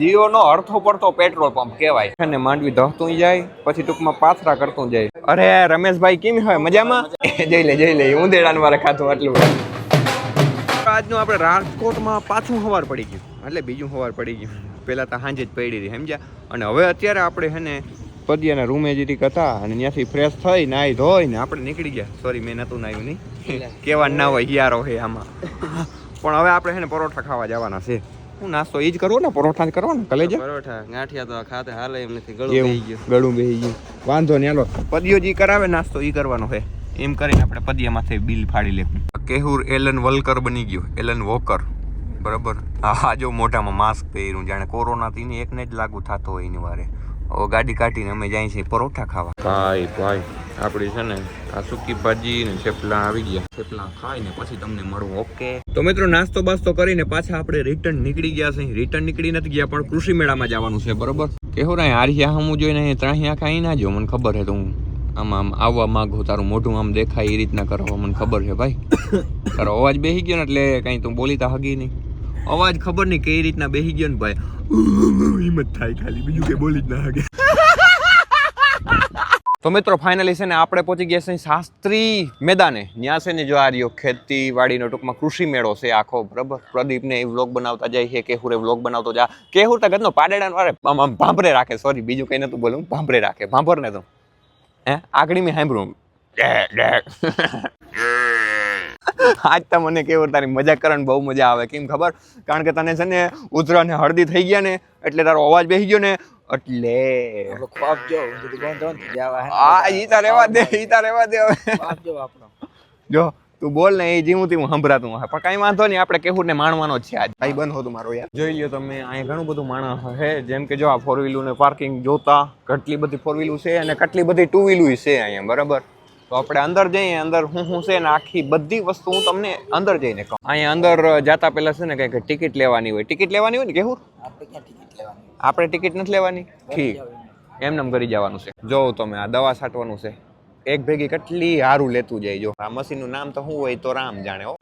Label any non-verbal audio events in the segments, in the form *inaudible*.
જીઓનો અડધો પડતો petrol pump કહેવાય. અને માંડવી ધહતું જાય પછી ટૂંકમાં પાથરા કરતું જાય. અરે રમેશભાઈ કેમ હોય મજામાં? જઈ લે જઈ લે ઉંદેડા મારે ખાતું આટલું. આજનું આપણે રાજકોટમાં પાછું હવાર પડી ગયું. એટલે બીજું હવાર પડી ગયું. પહેલાં તો સાંજે જ પડી હતી સમજ્યા? અને હવે અત્યારે આપણે હે ને પદિયાના રૂમે જ હતા અને ત્યાંથી ફ્રેશ થઈ નાહી ધોઈ ને આપણે નીકળી ગયા. સોરી મેં નહોતું નાહ્યું નહીં. કેવા ના હોય હિયારો હે આમાં. પણ હવે આપણે હે ને પરોઠા ખાવા જવાના છે. હું નાસ્તો એ જ કરવો ને પરોઠા જ કરવા ને કલેજા પરોઠા ગાંઠિયા તો ખાતે હાલે એમ નથી ગળું બેહી ગયું. ગળું બેહી ગયું. વાંધો નહીં હાલો. પદિયો જે કરાવે નાસ્તો ઈ કરવાનો છે. એમ કરીને આપણે પદિયામાંથી બિલ ફાડી લેવું. કેહુર એલન વલકર બની ગયો એલન વોકર. બરાબર? હા જો મોઢામાં માસ્ક પહેર્યું જાણે કોરોનાથી એકને જ લાગુ થતો હોય એની વારે. ગાડી કાઢીને અમે જાય છીએ પરોઠા ખાવા. ભાઈ ભાઈ આપણી છે ને આ સૂકી ભાજી ને થેપલા આવી ગયા. થેપલા ખાઈને પછી તમને મળવું ઓકે? તો મિત્રો, નાસ્તો બાસ્તો કરીને પાછા આપણે રિટર્ન નીકળી ગયા છે રિટર્ન નીકળી નથી ગયા, પણ કૃષિ મેળામાં જવાનું છે, બરોબર? કેવું રાય આરિયા હમું જોઈને અહીં ત્રાહી આખા અહીં ના જો મને ખબર છે તો હું આમ આમ આવવા માંગુ તારું મોઢું આમ દેખાય એ રીતના કરવા મને ખબર છે, ભાઈ. તારો અવાજ બેસી ગયો ને એટલે કઈ તું બોલી તા હગી નહીં. અવાજ ખબર નહીં કઈ રીતના બેસી ગયો ને ભાઈ. હિંમત થાય ખાલી, બીજું કઈ બોલી જ ના હગે તો મિત્રો ફાઇનલી છે ને આપણે પહોંચી ગયા છે શાસ્ત્રી મેદાને. ત્યાં છે ને જો આ રહ્યો ખેતીવાડીનો ટૂંકમાં કૃષિ મેળો છે આખો. બરાબર? પ્રદીપને એ વ્લોગ બનાવતા જાય છે, કેહુરે વ્લોગ બનાવતો જા. કેહુર તો ગદનો પાડેડાનો, અરે, આમ ભાંભરે રાખે સોરી બીજું કંઈ નતું બોલું, ભાંભરે રાખે ભાંભર ને તો. હે? આગળ મેં સાંભળ્યું. આજ તો મને કેવું તારી મજા કરવાની બહુ મજા આવે કેમ ખબર? કારણ કે તને છે ને ઉતરા ને હળદી થઈ ગયા ને એટલે તારો અવાજ બેસી ગયો ને એટલે. હા ઈ તાર રેવા દે ઈ તાર રેવા દે હવે. જો તું બોલ ને એ જીવું તીવું સંભળાતું હા પણ કઈ વાંધો નહીં આપણે કેવું ને માણવાનો છે આજ. ભાઈ બંધ હતું મારો યાર. જોઈ લ્યો તમે અહીંયા ઘણું બધું માણસ હે. જેમ કે જો આ ફોર વ્હીલું ને પાર્કિંગ જોતા કેટલી બધી ફોર વ્હીલું છે અને કેટલી બધી ટુ વ્હીલું છે અહીંયા બરાબર? તો આપણે અંદર જઈએ અંદર હું શું છે ને આખી બધી વસ્તુ હું તમને અંદર જઈને કહું. અહીંયા અંદર જાતા પહેલા છે ને કંઈક ટિકિટ લેવાની હોય. ટિકિટ લેવાની હોય ને કેવું? આપણે ટિકિટ આપણે ટિકિટ નથી લેવાની? ઠીક. એમને કરી જવાનું છે. જોઉં તમે આ દવા છાંટવાનું છે. એક ભેગી કેટલી સારું લેતું જાય જો. આ મશીનનું નામ તો શું હોય તો રામ જાણે હો.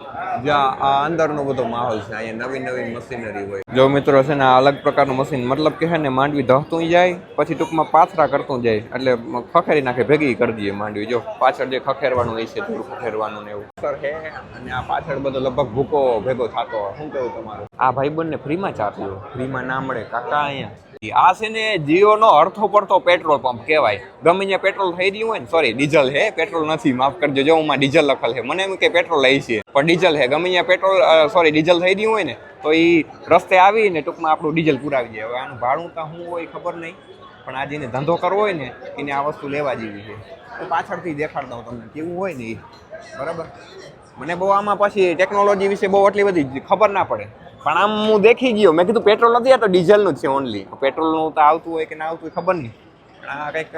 જ્યાં આ અંદરનો બધો માહોલ છે, અહીંયા નવી નવી મશીનરી હોય. જો મિત્રો છે ને, આ અલગ પ્રકારનું મશીન મતલબ કે છે ને, માંડવી ધહતું જાય, પછી ટૂંકમાં પાથરા કરતું જાય, એટલે ખખેરી નાખે, ભેગી કરી દઈએ માંડવી. જો પાછળ જે ખખેરવાનું હોય છે, થોડું ખખેરવાનું ને એવું. સર, હે? અને આ પાછળ બધો લગભગ ભૂકો ભેગો થતો શું કેવું તમારું? આ ભાઈબંધને ફ્રીમાં ચા પીવો. ફ્રીમાં ના મળે. કાકા અહીંયા. આ છે ને જીઓનો અર્થો પડતો પેટ્રોલ પંપ કહેવાય. ગમે ત્યાં પેટ્રોલ થઈ રહ્યું હોય ને સોરી ડીઝલ હે, પેટ્રોલ નથી, માફ કરજો, જો હું ડીઝલ લખેલ છે. મને એમ કે પેટ્રોલ લઈ છે. પણ ડીઝલ હે, ગમે ત્યાં પેટ્રોલ સોરી ડીઝલ થઈ રહ્યું હોય ને, તો એ રસ્તે આવીને ટૂંકમાં આપણું ડીઝલ પુરાવી જાય હવે આનું ભાડું તો શું હોય ખબર નહીં, પણ આ જેને ધંધો કરવો હોય ને, એને આ વસ્તુ લેવા જેવી છે. તો પાછળથી દેખાડતા હું તમને, કેવું હોય ને એ બરાબર? મને બહુ આમાં પછી ટેકનોલોજી વિશે બહુ એટલી બધી ખબર ના પડે. પણ આમ હું દેખી ગયો. મેં કીધું પેટ્રોલ નથી આ તો ડીઝલનું જ છે ઓનલી પેટ્રોલનું તો આવતું હોય કે ના આવતું ખબર નહીં. આ કંઈક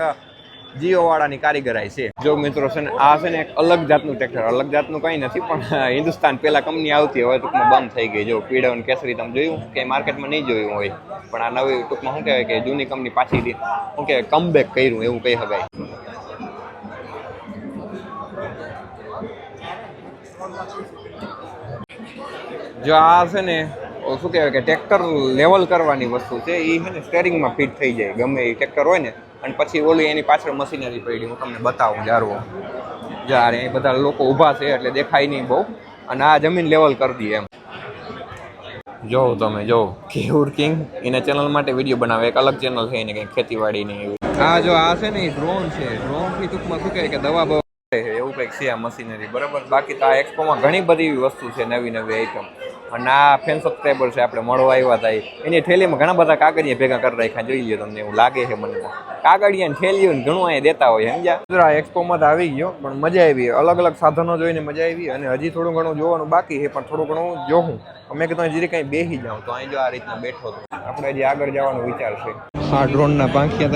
જીઓ વાળાની કારીગરાઈ છે. જો મિત્રો છે ને, આ છે ને એક અલગ જાતનું ટ્રેક્ટર અલગ જાતનું કંઈ નથી, પણ હિન્દુસ્તાન પહેલાં કંપની આવતી હવે ટૂંકમાં બંધ થઈ ગઈ. જો પીળો અને કેસરી તમે જોયું કે માર્કેટમાં નહીં જોયું હોય. પણ આ નવી ટૂંકમાં શું કહેવાય કે જૂની કંપની પાછી શું કહેવાય કમબેક કર્યું, એવું કહી શકાય. જો આ છે ને શું કહેવાય કે ટ્રેક્ટર લેવલ કરવાની વસ્તુ છે એ છે ને સ્ટેરિંગમાં ફિટ થઈ જાય, ગમે એ ટ્રેક્ટર હોય ને, અને પછી ઓલી એની પાછળ મશીનરી પડી હું તમને બતાવું, જારવો. જ્યારે એ બધા લોકો ઊભા છે, એટલે દેખાય નહીં બહુ, અને આ જમીન લેવલ કરી દઈએ એમ. જો તમે જો કેવુર કિંગ એના ચેનલ માટે વીડિયો બનાવે, એક અલગ ચેનલ છે એને કંઈક ખેતીવાડીની એવી. આ જો આ છે ને એ ડ્રોન છે ડ્રોનથી ટૂંકમાં શું કહે કે દવા બવા એવું કંઈક છે આ મશીનરી બરાબર? બાકી તો આ એક્સપોમાં ઘણી બધી વસ્તુ છે નવી નવી આઈટમ અને આ ફેન સબસ્ક્રાઈબર છે આપણે મળવા આવ્યા હતા એની થેલીમાં ઘણા બધા કાગળિયા ભેગા કરી રાખ્યા જોઈએ તમને એવું લાગે છે મને કાગળિયા ને ને ઘણું અહીંયા દેતા હોય સમજ્યા? આ એક્સપોમાં તો આવી ગયો પણ મજા આવી. અલગ અલગ સાધનો જોઈને મજા આવી અને હજી થોડું ઘણું જોવાનું બાકી છે પણ થોડું ઘણું જોઉં. અમે કીધું હજી કંઈ બેસી જાઉં તો અહીં જો આ રીતના બેઠો હતો આપણે હજી આગળ જવાનો વિચાર છે. આ ડ્રોનના પાંખિયા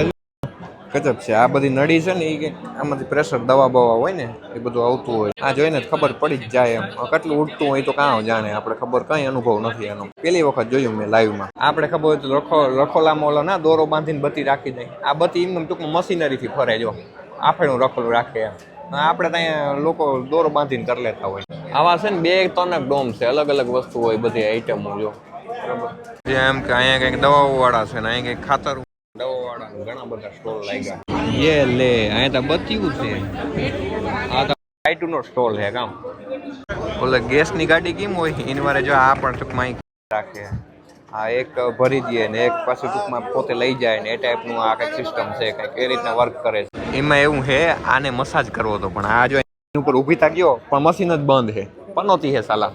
ગજબ છે. આ બધી નળી છે ને એ કે આમાંથી પ્રેશર દવા બવા હોય ને એ બધું આવતું હોય. આ જોઈને ખબર પડી જ જાય એમ. કેટલું ઉડતું હોય તો કાં જાણે. આપણે ખબર કઈ અનુભવ નથી એનો. પેલી વખત જોયું મેં લાઈવમાં આપણે ખબર હોય તો રખો રખોલામાં ઓલા ના દોરો બાંધીને બત્તી રાખી દે. આ બત્તી એમને ટૂંકમાં મશીનરીથી ફરે જો. આફેણું રખોલું રાખે એમ. આપણે ત્યાં લોકો દોરો બાંધીને કરી લેતા હોય. આવા છે ને બે ત્રણ ડોમ છે. અલગ અલગ વસ્તુ હોય બધી આઈટમો જો. જેમ કે અહીંયા કંઈક દવાઓ વાળા છે ને અહીંયા કંઈક ખાતર વાળા ઘણા બધા સ્ટોલ લાગ્યા. યે લે, અહીંયા તો બત્યું છે. આ તો આઈટુ નો સ્ટોલ છે, કામ. ઓલે ગેસની ગાડી કેમ હોય? એની આ એક ભરી દે ને એક પાછું ટૂંકમાં પોતે લઈ જાય ને એ ટાઈપનું આ કંઈક સિસ્ટમ છે, કંઈક એ રીતના વર્ક કરે છે. એમાં એવું છે, આને મસાજ કરવો હતો પણ આ જો ઉપર ઊભી તા ગયો પણ મશીન જ બંધ છે. પનોતી છે સાલા.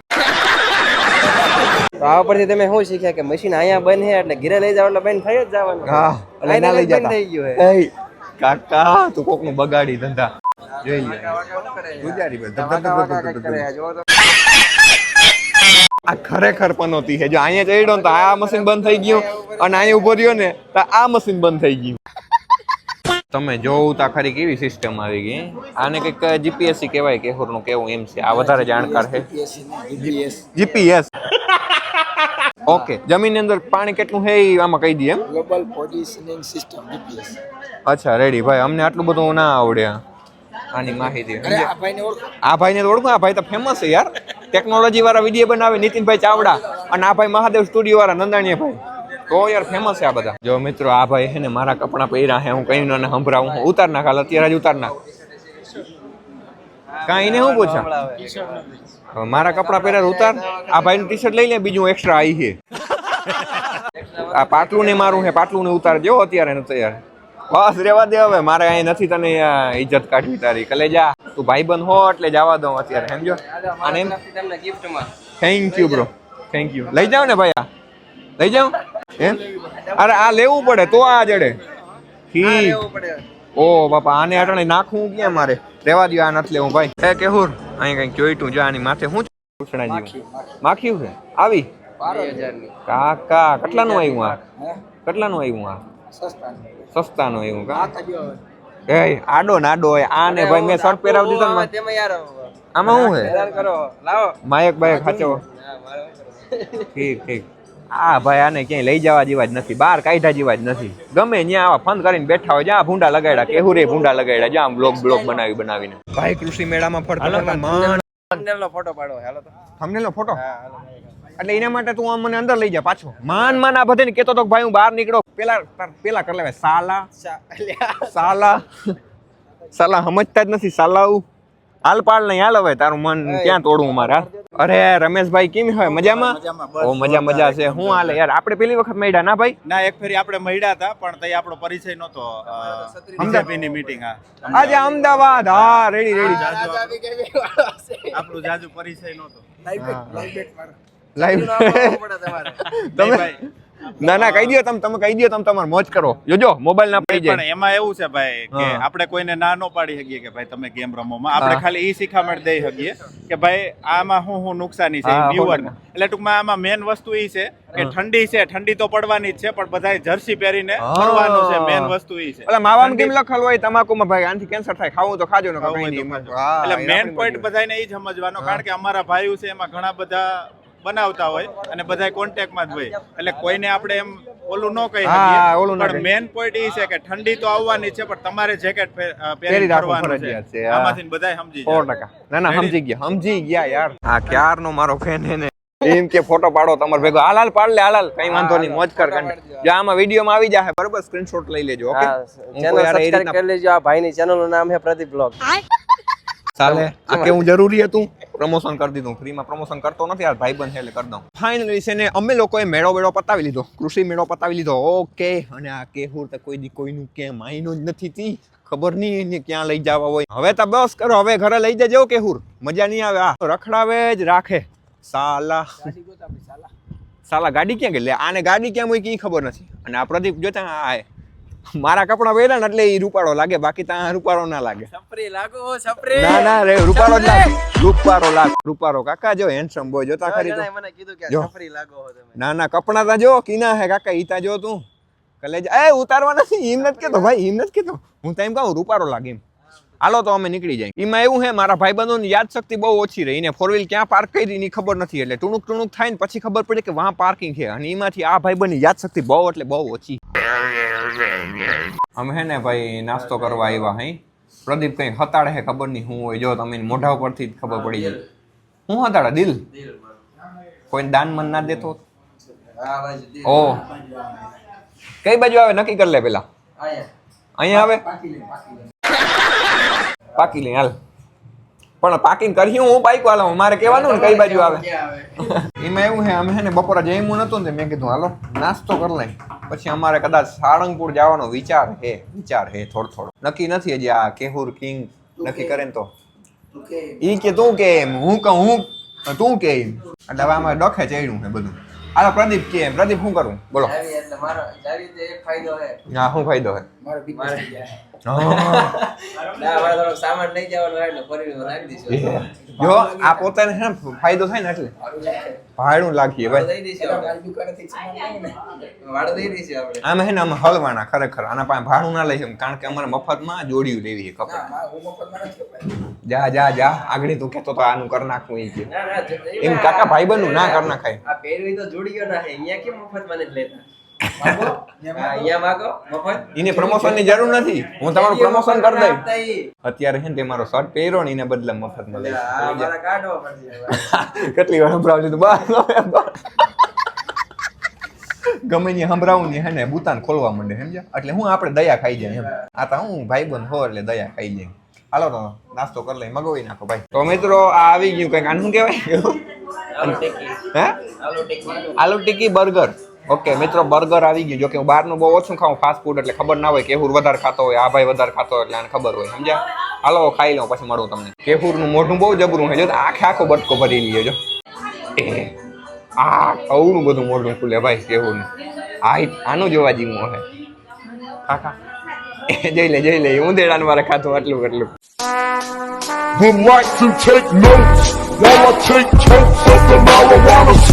તો આ પરથી તમે શું શીખ્યા કે મશીન અહીંયા બંધ છે એટલે ઘરે લઈ જાવ એટલે બંધ થઈ જ જવાનું હા એટલે ના લઈ જતા થઈ ગયું હે કાકા તું કોકનું બગાડી ધંધા જોઈ લે ગુજારી ભાઈ ધબ ધબ ધબ ધબ ધબ ધબ. જો તો આ ખરેખર પનોતી છે જો અહીંયા ચડ્યો ને તો આ મશીન બંધ થઈ ગયું અને અહીંયા ઊભો રહ્યો ને તો આ મશીન બંધ થઈ ગયું તમે જોવું તા ખરી કેવી સિસ્ટમ આવી ગઈ. આને કંઈક જીપીએસસી કહેવાય કેહોરનું કેવું એમ છે. આ વધારે જાણકાર છે. જીપીએસ ઓકે *laughs* જમીનની અંદર પાણી કેટલું છે એ આમાં કહી દઈએ ગ્લોબલ પોઝિશનિંગ સિસ્ટમ જીપીએસ અચ્છા રેડી ભાઈ અમને આટલું બધું ના આવડે. આની માહિતી. આ ભાઈને ઓળખો. આ ભાઈને ઓળખું. આ ભાઈ તો ફેમસ છે યાર. ટેકનોલોજી વાળા વીડિયો બનાવે. નીતિનભાઈ ચાવડા અને આ ભાઈ મહાદેવ સ્ટુડિયો વાળા નંદાણીયા ભાઈ. તો યાર ફેમસ છે આ બધા. જો મિત્રો આ ભાઈ હે ને મારા કપડાં પહેર્યા છે હું કઈ ને સંભળાવું હું ઉતાર નાખ હાલ અત્યારે જ ઉતાર નાખ. કાંઈ ને હું પૂછા? મારા કપડાં પહેર્યા ઉતાર. આ ભાઈનું ટી શર્ટ લઈ લે બીજું એક્સ્ટ્રા આવી છે. આ પાટલું ને મારું હે પાટલું ને ઉતાર જેવો અત્યારે ને તૈયાર. બસ રેવા દે હવે મારે અહીં નથી તને ઇજ્જત કાઢવી તારી. કલે જા. તું ભાઈબંધ હો એટલે જવા દઉં અત્યારે સમજો અને thank you bro thank you લઈ જાવ ને ભાઈ આ. લઈ જાવ એમ? અરે આ લેવું પડે તો આ જડે. ઠીક ઓ બાપા આને અટણે નાખવું ક્યાં મારે? રેવા દ્યો આ નથી લેવું ભાઈ. એ કેહુર અહીં કઈ જોઈતું જો આની માથે શું પૂછડા જેવું માખી છે? આવી? કાકા કેટલાનું આવ્યું આ? કેટલાનું આવ્યું આ? સસ્તાનું. આવ્યું કા? એ આડો ને આડો આ ને ભાઈ મેં શર્ટ પહેરાવી દીધો ને આમાં શું છે માયક બાયક ઠીક ઠીક. આ ભાઈ આને ક્યાંય લઈ જવા જેવા જ નથી બહાર કાઢ્યા જેવા જ નથી. ગમે ત્યાં આવા ફંદ કરીને બેઠા હોય જ્યાં ભૂંડા લગાડ્યા કેહુરે ભૂંડા લગાડ્યા જ્યાં બ્લોક બ્લોક બનાવી બનાવીને. ભાઈ કૃષિ મેળામાં ફરતા ફોટો પાડો હાલો તો. થંબનેલનો ફોટો એટલે એના માટે તું આમ મને અંદર લઈ જા પાછો. માન માન આ બધે કેતો તો ભાઈ હું બહાર નીકળો. પેલા તાર- પેલા કરી લેવાય. સાલા. સાલા. સાલા સમજતા જ નથી. સાલાવું હાલ પાડ નહીં. હાલ હવે તારું મન ક્યાં તોડવું મારા. અરે રમેશભાઈ કેમ હોય? મજામાં? ઓ મજા મજા છે. હું હાલે યાર? આપણે પેલી વખત મળ્યા ના ભાઈ? ના એક ફેરી આપણે મળ્યા હતા પણ તઈ આપણો પરિચય નહોતો બીજેપીની મીટિંગ હા. આજે અમદાવાદ હા રેડી રેડી. આપણું. જાજુ પરિચય નહોતો. લાઈવ લાઈવ તમારે. તમે ભાઈ. ના ના કહી દો તમે તમે કહી દો તમે તમારે મોજ કરો. જોજો મોબાઈલ ના પડી પણ જાય એમાં એવું છે ભાઈ કે આપણે કોઈને ના નો પાડી શકીએ કે ભાઈ તમે ગેમ રમોમાં આપણે ખાલી ઈ શીખામણ દઈ શકીએ કે ભાઈ આમાં હું હું નુકસાની છે વ્યુઅર એટલે ટૂંકમાં આમાં મેન વસ્તુ ઈ છે કે ઠંડી છે ઠંડી તો પડવાની જ છે પણ બધાય જર્સી પહેરીને ફરવાનું છે મેન વસ્તુ ઈ છે. એટલે માવામાં કેમ લખેલું હોય? તમાકુમાં ભાઈ આનાથી કેન્સર થાય ખાવું તો ખાજો ને કઈ નહીં એટલે મેન પોઈન્ટ. બધાને એ સમજવાનો કારણ કે અમારા ભાઈઓ છે એમાં ઘણા બધા બનાવતા હોય અને બધા કોન્ટેક્ટમાં જ હોય. એટલે કોઈને આપણે એમ ઓલું ન કહી શકીએ. ઓલું પણ મેન પોઈન્ટ એ છે કે ઠંડી તો આવવાની છે પણ તમારે જેકેટ પહેરી પહેરી રાખવું ફરવાનું ફરજિયાત છે, આમાંથી બધા સમજી સો જાય. ટકા. ના ના સમજી ગયા સમજી ગયા યાર. આ ક્યારનો મારો ફેન એને ને? એમ કે ફોટો પાડો તમારે ભેગો. હાલ હાલ પાડ લે હાલ હાલ. કઈ વાંધો નહીં મોજ કર કંટ જો આમાં વિડીયોમાં આવી જાય બરોબર? સ્ક્રીનશોટ લઈ લેજો ઓકે? ચેનલ સબસ્ક્રાઇબ કરી લેજો. આ ભાઈની channel નું નામ છે પ્રદીપ બ્લોગ ચાલે. આ કેવું જરૂરી હતું? પ્રમોશન કરી દીધું. ફ્રીમાં પ્રમોશન કરતો નથી. યાર ભાઈ બંધ એટલે કરી દઉં. ફાઇનલી છે ને અમે લોકોએ મેળો મેળો પતાવી લીધો. કૃષિ મેળો પતાવી લીધો. ઓકે. અને આ કેહુર તો કોઈ દી કોઈનું કે માયનો જ નથી તી. ખબર નહીં એને ક્યાં લઈ જવા હોય. હવે તો બસ કરો. હવે ઘરે લઈ જજો કેહુર. મજા નહીં આવે. આ રખડાવે જ રાખે. સાલા. સાલા ગાડી ક્યાં ગઈ? લે આને ગાડી ક્યાં મૂકી ખબર નથી. અને આ પ્રદીપ જોતા આ મારા કપડાં પહેર્યા ને એટલે એ રૂપાળો લાગે બાકી ત્યાં રૂપાળો ના લાગે. લાગો ના ના રે રૂપાળો જ લાગે. રૂપાળો લાગ. રૂપાળો કાકા જો હેન્ડસમ બોય જોતા ખરી તો. મને કીધું કે. છપરી લાગો તમે. ના ના કપડા તા જો કીના હે કાકા ઈ તા જો તું. કલેજ એ ઉતારવા નથી હિમ નથી કેતો ભાઈ હિમ નથી કેતો. હું તો એમ કહું રૂપાળો લાગે એમ. હાલો તો અમે નીકળી જાય. એમાં એવું હે મારા ભાઈબંધોની બંધોની યાદશક્તિ બહુ ઓછી રહી ને ફોર વ્હીલ ક્યાં પાર્ક કરી એની ખબર નથી. એટલે ટુણુક ટુણુક થાય ને પછી ખબર પડે કે વાં પાર્કિંગ છે. અને એમાંથી આ ભાઈબંધની યાદ શક્તિ બહુ એટલે બહુ ઓછી. અમે હે ને ભાઈ નાસ્તો કરવા આવ્યા હઈ. પ્રદીપ કઈ હતાડે હે ખબર નહીં હું હોય. જો તમે મોઢા ઉપરથી જ ખબર પડી જાય. હું હતાડે? દિલ? કોઈ દાન મન ના દેતો ઓ. કઈ બાજુ આવે? નક્કી કરી લે પેલા. અહીંયા અહીંયા આવે? પાકી લઈ હાલ. પણ પાકીને કર્યું હું બાઈક વાળો મારે કહેવાનું ને કઈ બાજુ આવે? *laughs* એમાં એવું છે અમે છે ને બપોરે જમ્યું નતું ને મેં કીધું હાલો નાસ્તો કરી લઈ. પછી અમારે કદાચ સાળંગપુર જવાનો વિચાર હે વિચાર હે થોડો થોડો. નક્કી નથી હજી આ કેહુર કિંગ નક્કી કરે ને તો. ઈ કે તું કે એમ હું કહું હું તું કે એમ. એટલે હવે આમાં ડખે ચડ્યું છે બધું. હાલો પ્રદીપ કે એમ પ્રદીપ શું કરું? બોલો. હા એક ફાયદો હે મારે *laughs* ના મારે થોડોક સામાન લઈ જવાનો એટલે ફરી રાખી દઈશું. જો આ પોતાને છે ને ફાયદો થાય ને એટલે. ભાડું લાગીએ ભાઈ. દઈ દઈશું આપણે. દઈ દઈશું. આપણે. આમે છે ને અમે હલવાના ખરેખર. આના પાસે ભાડું ના લઈએ કારણ કે અમારે મફતમાં જોડિયું લેવી છે કપડા. જા જા જા. આગળ તું કહેતો તો આનું કર નાખવું એ કે. ના ના એમ કાકા ભાઈબંધનું ના કર નાખાય. આ પહેરવી તો જોડી ગયો ના હે અહીંયા કેમ મફત મને લેતા? એને પ્રમોશનની જરૂર નથી. હું તમારું પ્રમોશન કરી દઈ અત્યારે છે ને તે મારો શર્ટ પહેરો ને એને બદલે મફત મળે આ મારા કાઢવા પડશે *laughs* કેટલી વાર સંભળાવજો તું? બસ ગમે ને સંભળાવું ને હે ને બુતાન ખોલવા માંડે સમજ્યા? એટલે હું આપણે દયા ખાઈ જાય એમ. આ તો હું ભાઈબંધ હો એટલે દયા ખાઈ જાય. હાલો તો નાસ્તો કરી લઈ મગાવી નાખો ભાઈ. તો મિત્રો આ આવી ગયું કંઈક આનું શું કહેવાય? હે? આલુ ટિક્કી બર્ગર. ઓકે, મિત્રો, બર્ગર આવી ગયું. જો કે હું બહારનું બહુ ઓછું ખાઉં ફાસ્ટ ફૂડ એટલે ખબર ના હોય, કેહુર વધારે ખાતો હોય, આ ભાઈ વધારે ખાતો હોય એટલે આને ખબર હોય, સમજ્યા? હાલો ખાઈ લઉં, પછી મળું તમને. કેહુરનું મોઢું બહુ જબરું હોય, જો આખે આખો બટકો ભરી લઈએ જો. આ અવળું બધું મોઢું ખુલે ભાઈ, કેહુરનું. આ આનું જોવા જેવું હોય ખા જઈ લે જઈ લે ઊંધેડાનું મારે ખાતું આટલું એટલું would like to take notes? While I take totes of the marijuana